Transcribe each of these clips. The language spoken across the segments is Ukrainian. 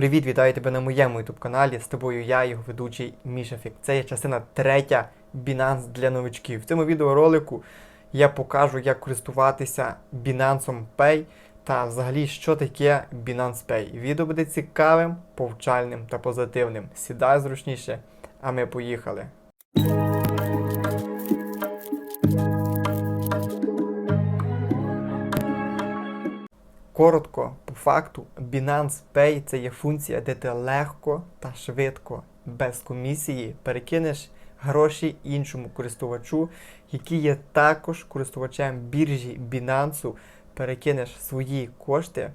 Привіт, вітаю тебе на моєму youtube каналі. З тобою я, його ведучий Мішафік. Це є частина третя Binance для новичків. В цьому відеоролику я покажу, як користуватися Binance Pay та взагалі, що таке Binance Pay. Відео буде цікавим, повчальним та позитивним. Сідай зручніше, а ми поїхали. Коротко, по факту, Binance Pay це є функція, де ти легко та швидко, без комісії перекинеш гроші іншому користувачу, який є також користувачем біржі Binance, перекинеш свої кошти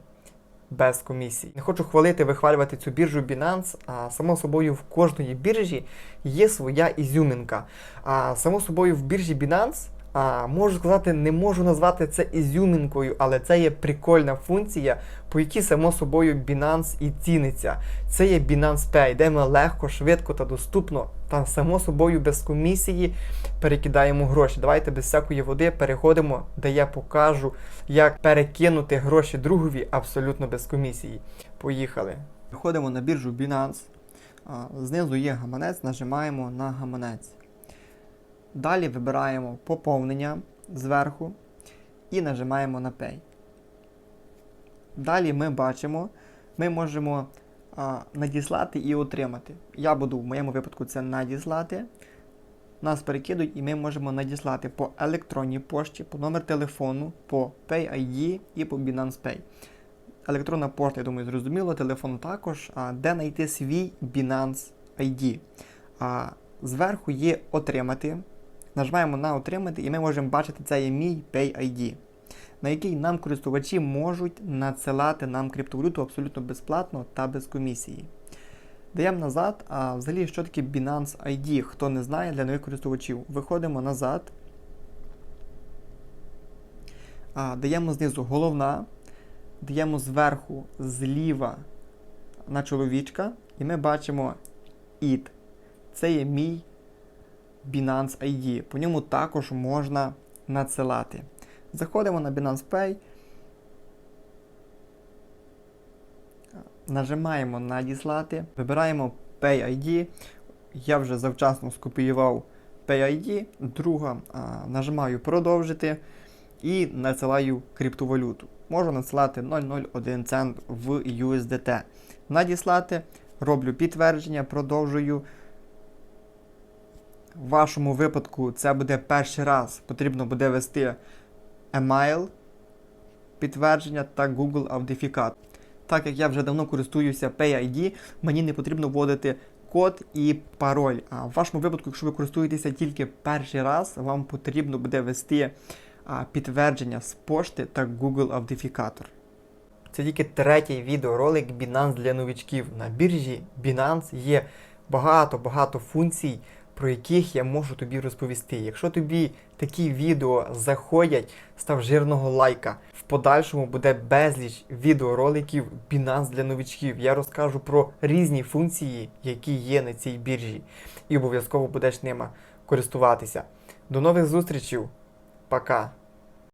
без комісії. Не хочу хвалити, вихвалювати цю біржу Binance, а само собою в кожної біржі є своя ізюминка. А само собою в біржі Binance а, можу сказати, не можу назвати це ізюмінкою, але це є прикольна функція, по якій само собою Binance і ціниться. Це є Binance Pay, де ми легко, швидко та доступно, та само собою без комісії перекидаємо гроші. Давайте без всякої води переходимо, де я покажу, як перекинути гроші другові абсолютно без комісії. Поїхали. Переходимо на біржу Binance. Знизу є гаманець, нажимаємо на гаманець. Далі вибираємо поповнення зверху і нажимаємо на Pay. Далі ми бачимо, ми можемо а, надіслати і отримати. Я буду в моєму випадку це надіслати. Нас перекидують і ми можемо надіслати по електронній пошті, по номер телефону, по PayID і по Binance Pay. Електронна пошта, я думаю, зрозуміло, телефон також, а, де знайти свій Binance ID. А, зверху є отримати. Нажимаємо на отримати, і ми можемо бачити, це є мій Pay ID, на який нам користувачі можуть надсилати нам криптовалюту абсолютно безплатно та без комісії. Даємо назад, а взагалі, що таке Binance ID, хто не знає для нових користувачів. Виходимо назад, даємо знизу головна, даємо зверху зліва на чоловічка, і ми бачимо ID. Це є мій Binance ID. По ньому також можна надсилати. Заходимо на Binance Pay. Нажимаємо надіслати. Вибираємо Pay ID. Я вже завчасно скопіював Pay ID. Друга а, нажимаю продовжити і надсилаю криптовалюту. Можу надсилати 0,01 цент в USDT. Надіслати, роблю підтвердження, продовжую. В вашому випадку це буде перший раз. Потрібно буде ввести email, підтвердження та Google аутентифікат. Так як я вже давно користуюся PayID, мені не потрібно вводити код і пароль. А в вашому випадку, якщо ви користуєтеся тільки перший раз, вам потрібно буде ввести підтвердження з пошти та Google аутентифікатор. Це тільки третій відеоролик Binance для новичків. На біржі Binance є багато-багато функцій, про яких я можу тобі розповісти. Якщо тобі такі відео заходять, став жирного лайка. В подальшому буде безліч відеороликів Binance для новичків. Я розкажу про різні функції, які є на цій біржі, і обов'язково будеш ними користуватися. До нових зустрічей. Пока!